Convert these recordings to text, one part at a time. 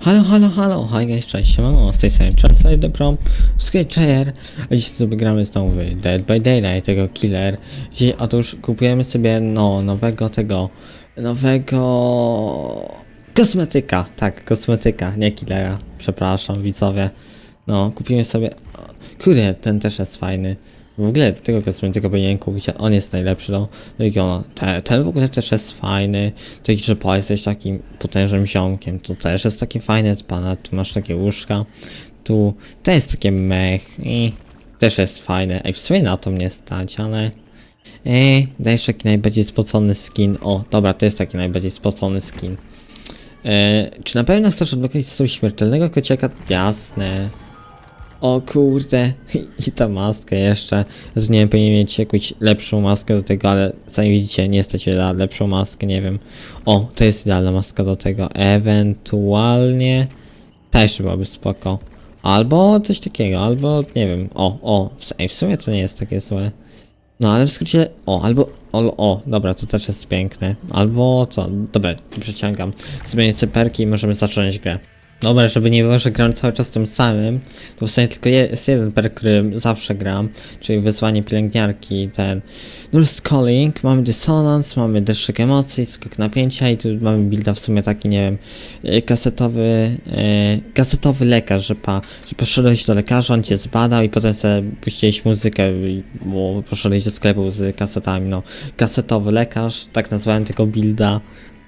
Halo, halo, halo, hi guys, cześć, siemano, z tej strony Charles The Prom, Sketcher, a dzisiaj sobie gramy znowu Dead by Daylight, tego Killer, gdzie otóż kupujemy sobie, no, nowego tego, nowego kosmetyka, tak, kosmetyka, nie Killera, przepraszam, widzowie, no, kupimy sobie, kurde, ten też jest fajny, w ogóle tego kosmetyka powinienem kupić, on jest najlepszy, no. No i ono, te, ten w ogóle też jest fajny. Taki, że po jesteś takim potężnym ziomkiem, to też jest takie fajne, pana, tu masz takie łóżka. Tu to jest takie mech i też jest fajne. Ej, w sumie na to mnie stać, ale... Ej, dajesz taki najbardziej spocony skin. O, dobra, to jest taki najbardziej spocony skin. E, czy na pewno chcesz odblokować sobie śmiertelnego kociaka? Jasne. O kurde, i ta maska jeszcze. Ja tu nie wiem, powinien mieć jakąś lepszą maskę do tego, ale sami widzicie, nie stać na lepszą maskę, nie wiem. O, to jest idealna maska do tego. Ewentualnie jeszcze byłaby spoko. Albo coś takiego, albo nie wiem. O, o, w, w sumie to nie jest takie złe. No ale w skrócie, o, albo, o, o, dobra, to też jest piękne. Albo co, dobra, przeciągam. Zmienię cyperki i możemy zacząć grę. Dobra, żeby nie było, że gram cały czas tym samym, to w sumie tylko je- jest jeden perk, którym zawsze gram, czyli wyzwanie pielęgniarki, ten Nurse Calling, mamy dysonans, mamy deszczyk emocji, skok napięcia i tu mamy builda w sumie taki, nie wiem, e, kasetowy, e, kasetowy lekarz, że pa, że poszedłeś do lekarza, on cię zbadał i potem sobie puściłeś muzykę, bo poszedłeś do sklepu z kasetami, no, kasetowy lekarz, tak nazwałem tego builda,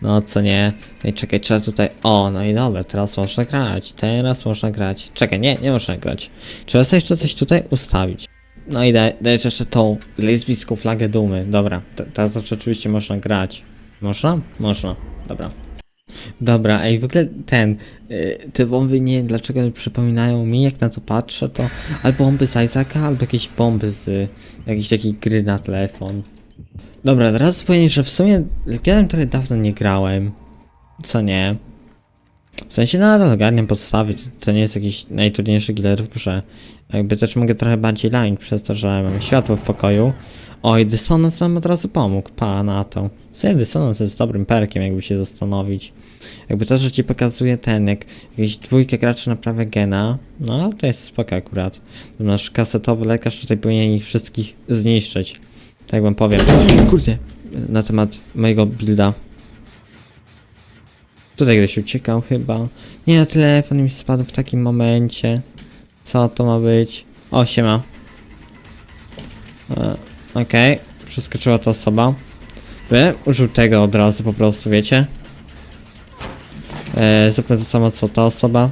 no co nie? No i czekaj, trzeba tutaj. O, no i dobra, teraz można grać. Teraz można grać. Czekaj, nie, nie można grać. Trzeba sobie jeszcze coś tutaj ustawić. No i daj, dajesz jeszcze tą lesbijską flagę dumy. Dobra, te- teraz oczywiście można grać. Można? Można. Dobra. Dobra, ej, w ogóle ten, y, te bomby nie dlaczego przypominają mi, jak na to patrzę, to albo bomby z Isaaca, albo jakieś bomby z y, jakiejś takiej gry na telefon. Dobra, teraz powiedzieć, że w sumie Legionem trochę dawno nie grałem. Co nie? W sensie nadal ogarniam podstawy, to- nie jest jakiś najtrudniejszy killer w grze. Jakby też mogę trochę bardziej line przez to, że mam światło w pokoju. Oj, dysonans nam od razu pomógł, pa na to. W sumie dysonans jest dobrym perkiem, jakby się zastanowić. Jakby to, że ci pokazuje ten, jak jakieś dwójkę graczy naprawia gena, no to jest spoko akurat. Nasz kasetowy lekarz tutaj powinien ich wszystkich zniszczyć. Tak wam powiem. Kurde, na temat mojego builda. Tutaj gdzieś uciekał chyba. Nie, no telefon mi spadł w takim momencie. Co to ma być? O, siema. E, Okej, przeskoczyła to osoba. By, użył tego od razu po prostu, wiecie? E, zróbmy to samo co ta osoba.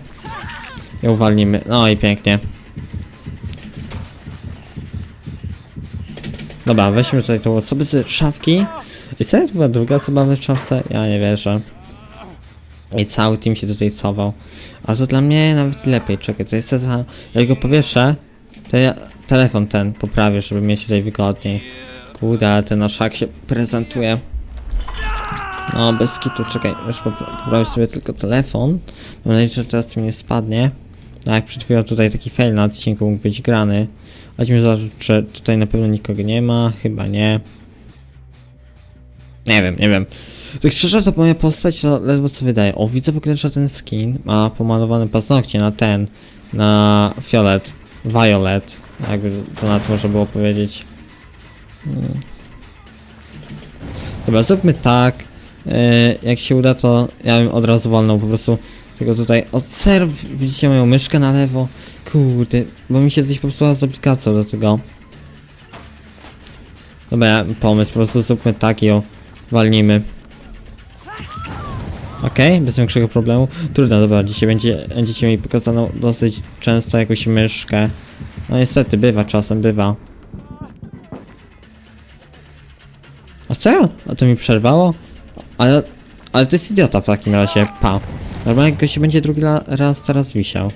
I uwalnimy. No i pięknie. Dobra, weźmy tutaj tą osobę z szafki. I co to była druga osoba w szafce? Ja nie wierzę. I cały team się tutaj schował. A to dla mnie nawet lepiej. Czekaj, to jest za... Jak go powieszę, to ja telefon ten poprawię, żeby mieć tutaj wygodniej. Kurde, ale ten nasz hak się prezentuje. No, bez kitu, czekaj, już pop- poprawię sobie tylko telefon. Mam nadzieję, że teraz mi nie spadnie. A jak przed chwilą tutaj taki fail na odcinku mógł być grany. Chodźmy zobaczyć, czy tutaj na pewno nikogo nie ma. Chyba nie. Nie wiem, nie wiem. Tak szczerze to moja postać to ledwo co wydaje. O, widzę w ogóle, że ten skin ma pomalowane paznokcie na ten, na fiolet, violet, jakby to na to można było powiedzieć. Mm. Dobra, zróbmy tak. Yy, jak się uda, to ja bym od razu walnął po prostu tego tutaj. O, ser, widzicie moją myszkę na lewo? Kurde, bo mi się coś popsuła z aplikacją do tego. Dobra, pomysł, po prostu zróbmy tak i ją walnimy. Okej, bez większego problemu. Trudno, dobra, dzisiaj będzie, będziecie mi pokazano dosyć często jakąś myszkę. No niestety, bywa czasem, bywa. A co? A to mi przerwało? Ale, ale to jest idiota w takim razie, pa. Normalnie się będzie drugi raz teraz wisiał.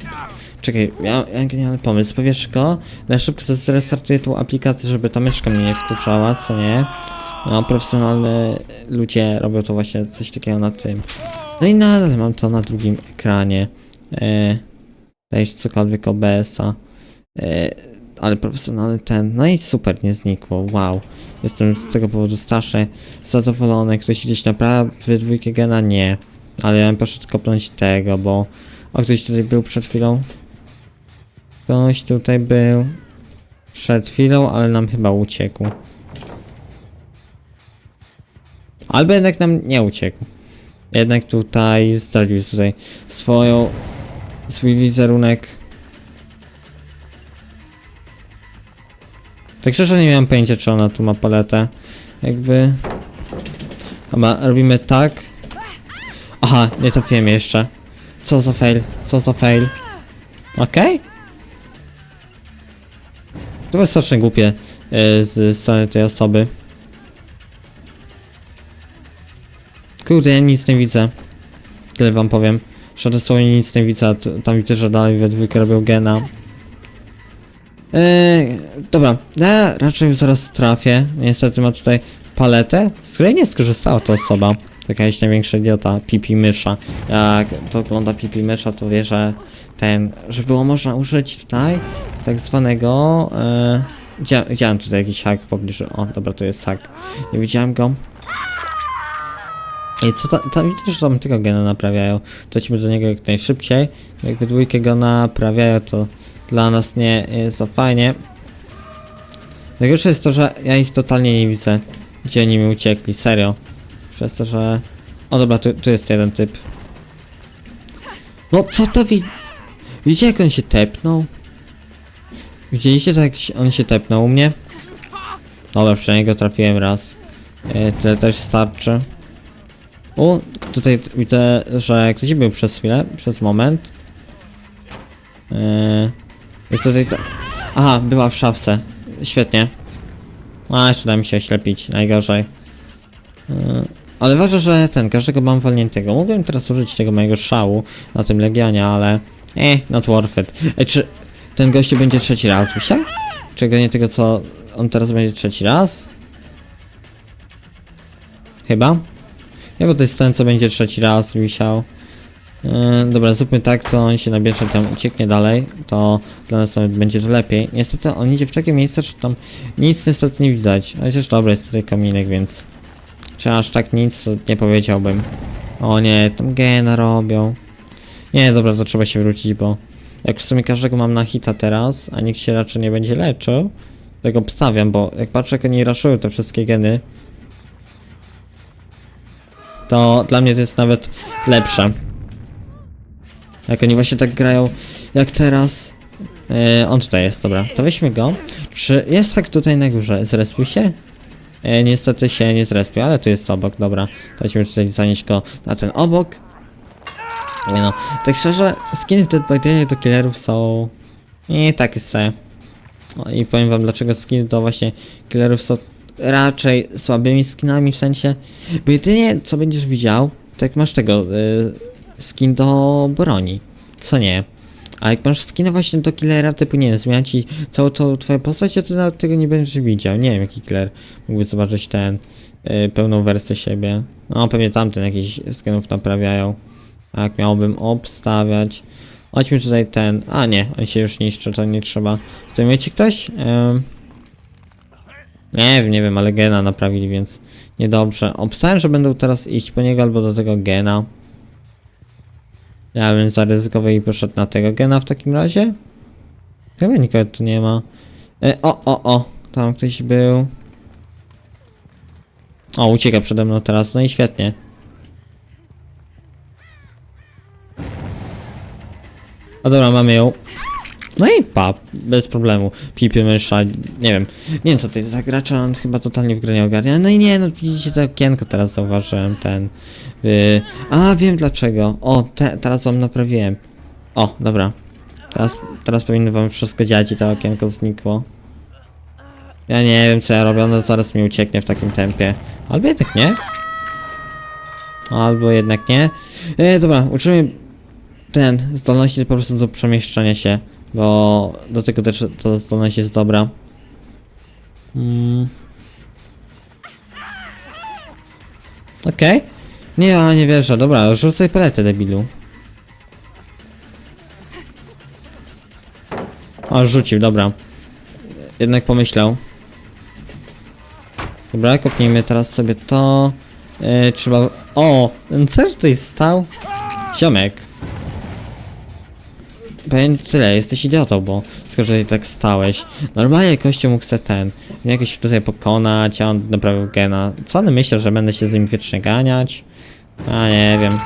Czekaj, ja genialny pomysł. Powiesz go, na szybko zrestartuję tą aplikację, żeby ta myszka mnie nie wkurzała, co nie? No, profesjonalne ludzie robią to właśnie coś takiego na tym. No i nadal mam to na drugim ekranie. E, dajesz cokolwiek OBS-a. E, ale profesjonalny ten. No i super, nie znikło. Wow. Jestem z tego powodu strasznie zadowolony. Ktoś gdzieś naprawia w dwójkę gena? Nie. Ale ja bym poszedł kopnąć tego, bo... O, ktoś tutaj był przed chwilą. Ktoś tutaj był przed chwilą, ale nam chyba uciekł. Albo jednak nam nie uciekł. Jednak tutaj zdradził tutaj swoją, swój wizerunek. Tak szczerze nie miałem pojęcia, czy ona tu ma paletę. Jakby... Dobra, robimy tak. Aha, nie trafiłem jeszcze. Co za fail, co za fail. Okej? To było strasznie głupie e, z strony tej osoby. Kurde, ja nic nie widzę. Tyle wam powiem. Że dosłownie nic nie widzę, tam widzę, że dalej we robią gena. Eee, dobra, ja raczej zaraz trafię. Niestety ma tutaj paletę, z której nie skorzystała ta osoba. Jest największa idiota, pipi mysza. Jak to ogląda pipi mysza, to wie, że ten, że było można użyć tutaj tak zwanego. E, widziałem, tutaj jakiś hak w pobliżu. O, dobra, to jest hak. Nie widziałem go. I co tam, tam widzę, że tam tylko gena naprawiają. To do niego jak najszybciej. Jak we dwójkę go naprawiają, to dla nas nie jest za fajnie. Najgorsze jest to, że ja ich totalnie nie widzę, gdzie oni mi uciekli, serio. Przez to, że... O dobra, tu, tu jest jeden typ. No co to wi... Widzicie jak on się tepnął? Widzieliście tak, on się tepnął u mnie? Dobra, przynajmniej go trafiłem raz. E, tyle też starczy. O, tutaj widzę, że ktoś był przez chwilę, przez moment. Eee, jest tutaj to... Aha, była w szafce. Świetnie. A, jeszcze da mi się oślepić, najgorzej. Eee, ale ważne, że ten, każdego mam walniętego. Mógłbym teraz użyć tego mojego szału na tym Legionie, ale... Eh, not worth it. Ej, czy ten gościu będzie trzeci raz, Wisia? Czego nie tego, co on teraz będzie trzeci raz? Chyba? Ja bo to jest ten, co będzie trzeci raz wisiał. Yy, dobra, zróbmy tak, to on się nabierze, tam ucieknie dalej, to dla nas będzie to lepiej. Niestety on idzie w takie miejsce, że tam nic niestety nie widać. Chociaż dobra, jest tutaj kominek, więc... Czy aż tak nic, nie powiedziałbym. O nie, tam gena robią. Nie, dobra, to trzeba się wrócić, bo... Jak w sumie każdego mam na hita teraz, a nikt się raczej nie będzie leczył, tak obstawiam, bo jak patrzę jak oni raszują te wszystkie geny, to dla mnie to jest nawet lepsze. Jak oni właśnie tak grają, jak teraz. E, on tutaj jest, dobra. To weźmy go. Czy jest tak tutaj na górze? Zrespił się? E, niestety się nie zrespił, ale tu jest obok, dobra. To weźmy tutaj zanieść go na ten obok. Nie no, tak szczerze, skiny w Dead by Daylight do killerów są... Nie takie se. No i powiem wam dlaczego skiny do właśnie killerów są raczej słabymi skinami w sensie, bo jedynie co będziesz widział, to jak masz tego y, skin do broni, co nie. A jak masz skina właśnie do killera, typu nie wiem, zmienia ci całą tą twoją postać, to nawet tego nie będziesz widział. Nie wiem jaki killer mógłby zobaczyć ten y, pełną wersję siebie. No pewnie tamten jakiś skinów naprawiają. A jak miałbym obstawiać. Chodźmy tutaj ten. A nie, on się już niszczy, to nie trzeba. Zdejmuje ci ktoś? Ym... Nie wiem, nie wiem, ale gena naprawili, więc niedobrze. Obstałem, że będą teraz iść po niego albo do tego gena. Ja bym zaryzykował i poszedł na tego gena w takim razie. Chyba nikogo tu nie ma. E, o, o, o, tam ktoś był. O, ucieka przede mną teraz, no i świetnie. A dobra, mamy ją. No i pa, bez problemu. Pipy mysza, nie wiem. Nie wiem co to jest za on chyba totalnie w grę nie ogarnia. No i nie, no widzicie to okienko teraz zauważyłem, ten... Yy... A, wiem dlaczego. O, te, teraz wam naprawiłem. O, dobra. Teraz, teraz powinno wam wszystko dziać i to okienko znikło. Ja nie wiem co ja robię, ono zaraz mi ucieknie w takim tempie. Albo jednak nie. Albo jednak nie. E, dobra, uczymy ten, zdolności po prostu do przemieszczania się, bo do tego też ta zdolność jest dobra. Mm. Okej. Nie, ja nie wierzę, dobra, rzucaj paletę, debilu. O, rzucił, dobra. Jednak pomyślał. Dobra, kopnijmy teraz sobie to. E, trzeba... O! Ten cer tutaj stał? Ziomek. Powiem tyle, jesteś idiotą, bo skoro tutaj tak stałeś. Normalnie kościół mógł se ten, mnie jakoś tutaj pokonać, a on naprawił gena. Co on myślał, że będę się z nim wiecznie ganiać? A nie wiem.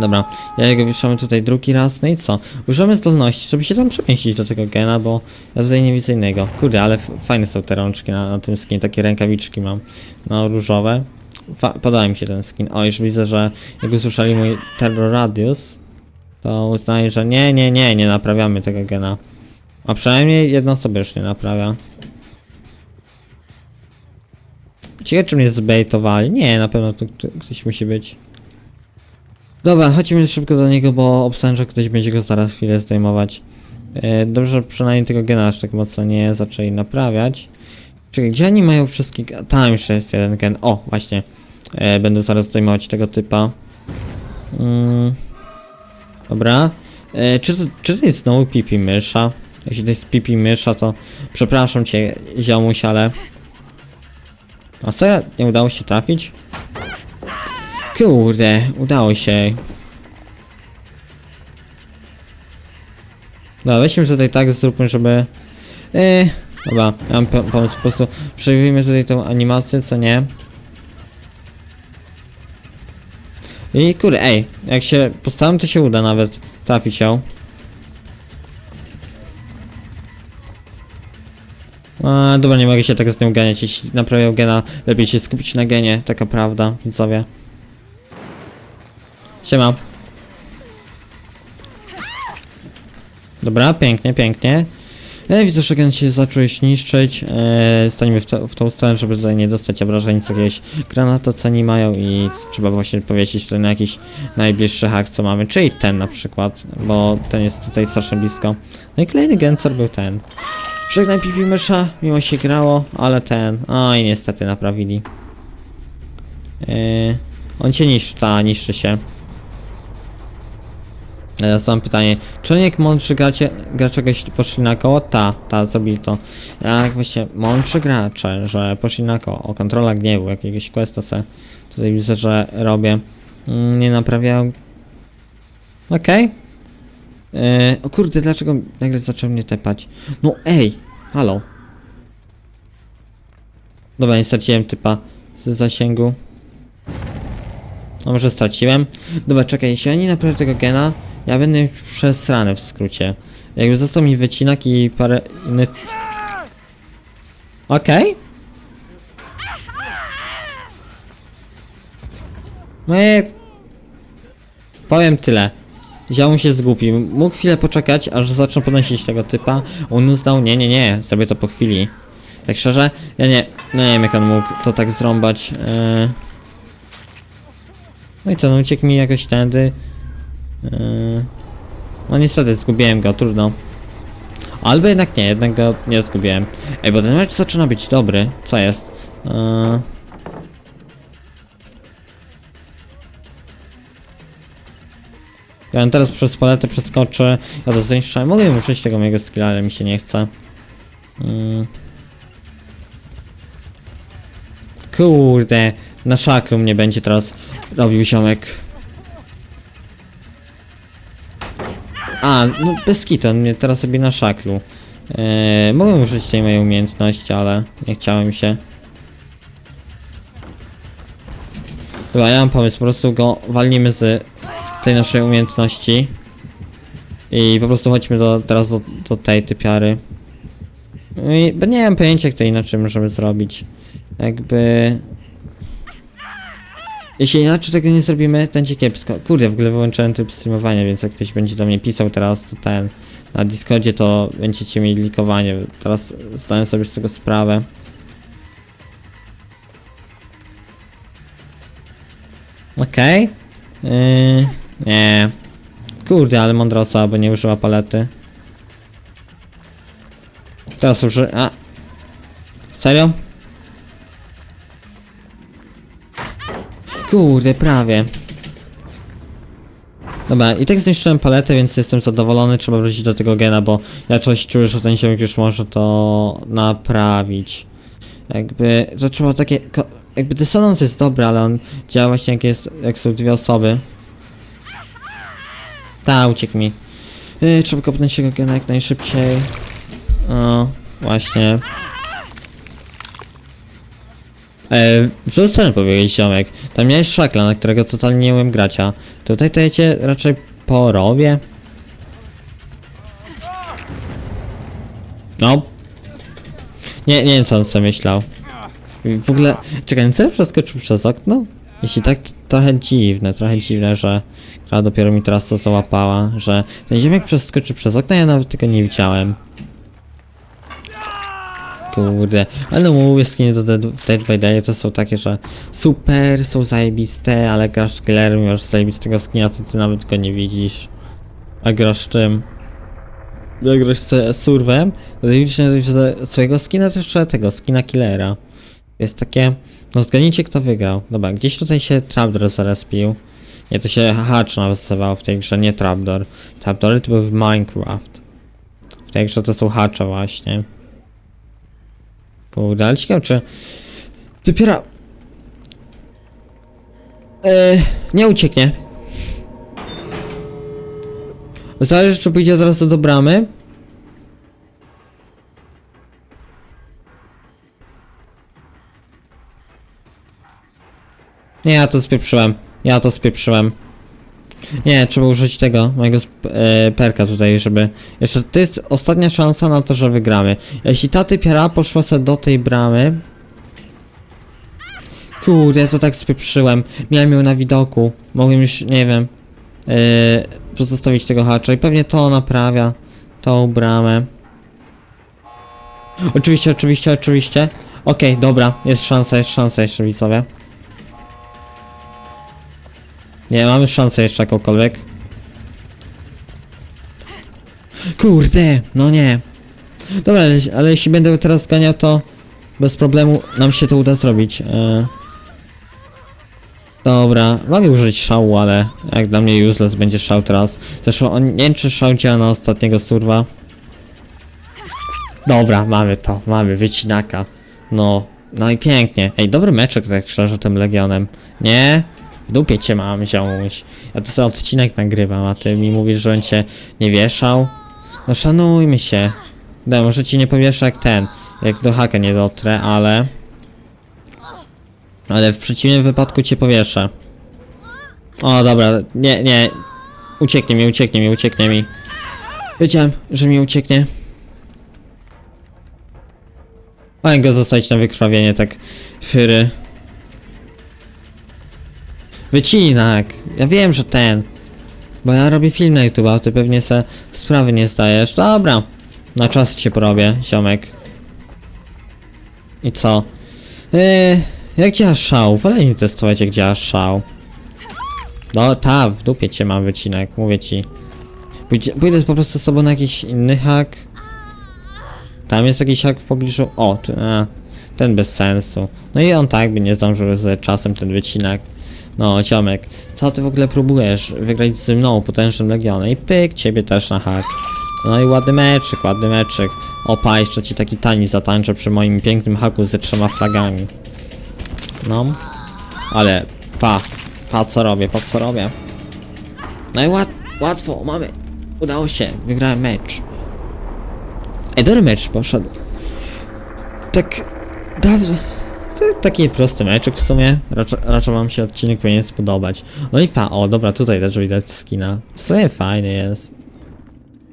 Dobra, ja jego wieszamy tutaj drugi raz, no i co? Używamy zdolności, żeby się tam przemieścić do tego gena, bo ja tutaj nie widzę innego. Kurde, ale fajne są te rączki na, na tym skinie, takie rękawiczki mam, no różowe. Fa mi się ten skin. O, już widzę, że jak usłyszeli mój Terror Radius, to uznali, że nie, nie, nie, nie naprawiamy tego gena. A przynajmniej jedna osoba już nie naprawia. Ciekawe, czy mnie zbejtowali. Nie, na pewno tu tu ktoś musi być. Dobra, chodźmy szybko do niego, bo obstawiam, że ktoś będzie go zaraz chwilę zdejmować. E, dobrze, że przynajmniej tego gena aż tak mocno nie zaczęli naprawiać. Czekaj, gdzie oni mają wszystkich... Tam jeszcze jest jeden gen. O, właśnie. E, będę zaraz zdejmować tego typa. Mm. Dobra. E, czy, to, czy to jest znowu pipi mysza? Jeśli to jest pipi mysza, to przepraszam cię, ziomuś, ale... A serio? Nie udało się trafić? Kurde, udało się. Dobra, weźmy tutaj tak, zróbmy, żeby... Yy, dobra, ja mam po- pomysł, po prostu przejmijmy tutaj tą animację, co nie? I kurde, ej, jak się postaram, to się uda nawet trafić ją. A, dobra, nie mogę się tak z nią ganiać. Jeśli naprawiał gena, lepiej się skupić na genie, taka prawda, widzowie. Siema. Dobra, pięknie, pięknie. E, widzę, że gen się zacząłeś niszczyć. E, w, to, w tą stronę, żeby tutaj nie dostać obrażeń z jakiegoś granata, co nie mają i trzeba właśnie powiesić tutaj na jakiś najbliższy hak, co mamy, czyli ten na przykład, bo ten jest tutaj strasznie blisko. No i kolejny gencor był ten. Żegnaj pipi mysza, miło się grało, ale ten, oj niestety naprawili. E, on się niszczy, ta, niszczy się. Teraz mam pytanie, czy jak mądrzy gracze, gracze poszli na koło? Ta, ta, zrobili to. Jak właśnie mądrzy gracze, że poszli na koło, o kontrola gniewu, jakiegoś questa se tutaj widzę, że robię. Mm, nie naprawiają. Okej. Yy, o kurde, dlaczego nagle zaczął mnie tepać? No ej, halo. Dobra, nie straciłem typa z zasięgu. No może straciłem. Dobra, czekaj, jeśli oni naprawią tego gena, ja będę przesrany w skrócie. Jakby został mi wycinak i parę innych... Okej. No i... Powiem tyle. Zioł się zgubił. Mógł chwilę poczekać, aż zaczął podnosić tego typa. On uznał, nie, nie, nie, zrobię to po chwili. Tak szczerze, ja nie, no nie wiem jak on mógł to tak zrąbać. Yy... No i co, no uciekł mi jakoś tędy. Yy... No niestety, zgubiłem go, trudno. Albo jednak nie, jednak go nie zgubiłem. Ej, bo ten mecz zaczyna być dobry. Co jest? Yy... Ja teraz przez paletę przeskoczę. Ja to zniszczę. Mogę użyć tego mojego skilla, ale mi się nie chce. Mm. Kurde, na szaklu mnie będzie teraz robił ziomek. A, no bez on mnie teraz robi na szaklu. Eee, mogłem użyć tej mojej umiejętności, ale nie chciałem się. Dobra, ja mam pomysł, po prostu go walnimy z tej naszej umiejętności. I po prostu chodźmy do, teraz do, do tej typiary. No i bo nie mam pojęcia, jak to inaczej możemy zrobić. Jakby... Jeśli inaczej tego nie zrobimy, będzie kiepsko. Kurde, w ogóle wyłączyłem tryb streamowania, więc jak ktoś będzie do mnie pisał teraz, to ten... Na Discordzie to będziecie mieli likowanie. Teraz zdałem sobie z tego sprawę. Okej. Yy, nie. Kurde, ale mądra osoba, bo nie użyła palety. Teraz uży... A. Serio? Kurde, prawie. Dobra, i tak zniszczyłem paletę, więc jestem zadowolony. Trzeba wrócić do tego gena, bo ja coś czuję, że ten ziomek już może to naprawić. Jakby, to trzeba takie... jakby dysonans jest dobry, ale on działa właśnie jak jest, jak są dwie osoby. Ta, uciekł mi. Yy, trzeba kopnąć tego gena jak najszybciej. O, właśnie. E, chcę powiedzieć, ziomek? Tam miałeś szakla, na którego totalnie nie umiem grać, a tutaj to ja cię raczej porobię. No. Nie, nie wiem co on sobie myślał. W ogóle, czekaj, on sobie przeskoczył przez okno? Jeśli tak, to trochę dziwne, trochę dziwne, że gra dopiero mi teraz to załapała, że ten ziomek przeskoczył przez okno, ja nawet tego nie widziałem. Kurde, ale skiny do Dead, by Day to są takie, że super, są zajebiste, ale grasz killerem, masz zajebistego skina, to ty nawet go nie widzisz. A grasz czym? Jak grasz z surwem, to widzisz swojego skina, to jeszcze tego, skina killera. Jest takie, no zgadnijcie kto wygrał. Dobra, gdzieś tutaj się Trapdoor zarespił. Nie, to się Hatch nazywało w tej grze, nie Trapdoor. Trapdoory to były w Minecraft. W tej grze to są Hatche właśnie. Kurde, ale ciekawe czy... Dopiero... Eee, nie ucieknie. Zależy czy pójdzie od razu do bramy. Nie, ja to spieprzyłem. Ja to spieprzyłem. Nie, trzeba użyć tego, mojego e, perka tutaj, żeby... Jeszcze to jest ostatnia szansa na to, że wygramy. Jeśli ta typiara poszła sobie do tej bramy... Kurde, ja to tak spieprzyłem. Miałem ją na widoku. Mogłem już, nie wiem... E, pozostawić tego hacza i pewnie to naprawia tą bramę. Oczywiście, oczywiście, oczywiście. Okej, dobra, jest szansa, jest szansa jeszcze widzowie. Nie, mamy szansę jeszcze jakąkolwiek. Kurde, no nie. Dobra, ale, ale jeśli będę teraz zganiał, to bez problemu nam się to uda zrobić. E... Dobra, mogę użyć szału, ale jak dla mnie useless będzie szał teraz. Zresztą on nie wiem, czy szał działa na ostatniego surwa. Dobra, mamy to, mamy wycinaka. No, no i pięknie. Ej, dobry meczek tak szczerze tym Legionem. Nie? W dupie cię mam, ziomuś. Ja to sobie odcinek nagrywam, a ty mi mówisz, że on cię nie wieszał? No szanujmy się. Da, może ci nie powieszę jak ten, jak do haka nie dotrę, ale... Ale w przeciwnym wypadku cię powieszę. O, dobra, nie, nie. Ucieknie mi, ucieknie mi, ucieknie mi. Wiedziałem, że mi ucieknie. Mam go zostawić na wykrwawienie, tak fyry. Wycinak! Ja wiem, że ten. Bo ja robię film na YouTube, a ty pewnie se sprawy nie zdajesz. Dobra. Na czas cię porobię, ziomek. I co? Yy, jak działa szał? Wolę mi testować jak działa szał. No ta, w dupie cię mam wycinek, mówię ci. Pójdzie, pójdę po prostu z tobą na jakiś inny hak. Tam jest jakiś hak w pobliżu. O, a, ten bez sensu. No i on tak by nie zdążył z czasem ten wycinek. No, ciomek, co ty w ogóle próbujesz wygrać z mną, potężnym legionem? I pyk, ciebie też na hak. No i ładny meczyk, ładny meczyk. Opa, jeszcze ci taki tani zatańczę przy moim pięknym haku ze trzema flagami. No. Ale, pa, pa co robię, pa co robię. No i łat, łatwo, mamy. Udało się, wygrałem mecz. Ej, dobry mecz poszedł. Tak, dawno... To taki prosty meczek w sumie. Raczej, raczej wam się odcinek powinien spodobać. No i pa, o dobra, tutaj też widać skina. W sumie fajny jest.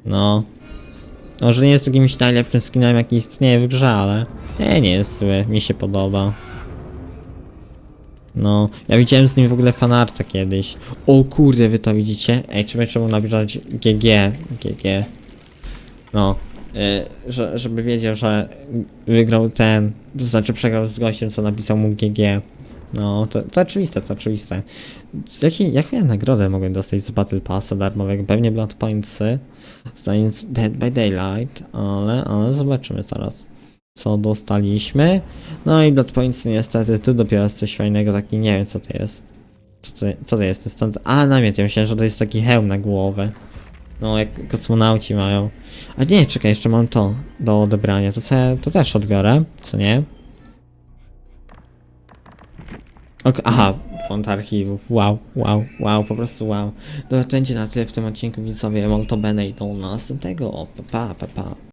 No. Może nie jest jakimś najlepszym skinem jaki istnieje w grze, ale nie, nie jest zły, mi się podoba. No, ja widziałem z nim w ogóle fanarta kiedyś. O kurde, wy to widzicie? Ej, trzeba czemu nabliżać GG, GG. No, że, żeby wiedział, że wygrał ten, to znaczy przegrał z gościem, co napisał mu GG. No, to, to oczywiste, to oczywiste. Z jakiej, jaką ja nagrodę mogę dostać z Battle Passa darmowego? Pewnie Blood Pointsy, znając Dead by Daylight, ale, ale zobaczymy zaraz, co dostaliśmy. No i Blood Pointsy niestety, tu dopiero jest coś fajnego, taki nie wiem co to jest. Co to, co to jest? Stąd, a namiot, ja myślałem, że to jest taki hełm na głowę. No, jak kosmonauci mają. A nie, czekaj, jeszcze mam to do odebrania. To, sobie, to też odbiorę, co nie? Ok, aha, font archiwów, wow, wow, wow, po prostu wow. Dobra, to na tyle w tym odcinku widzowie, Molto Bene i do następnego, pa, pa, pa.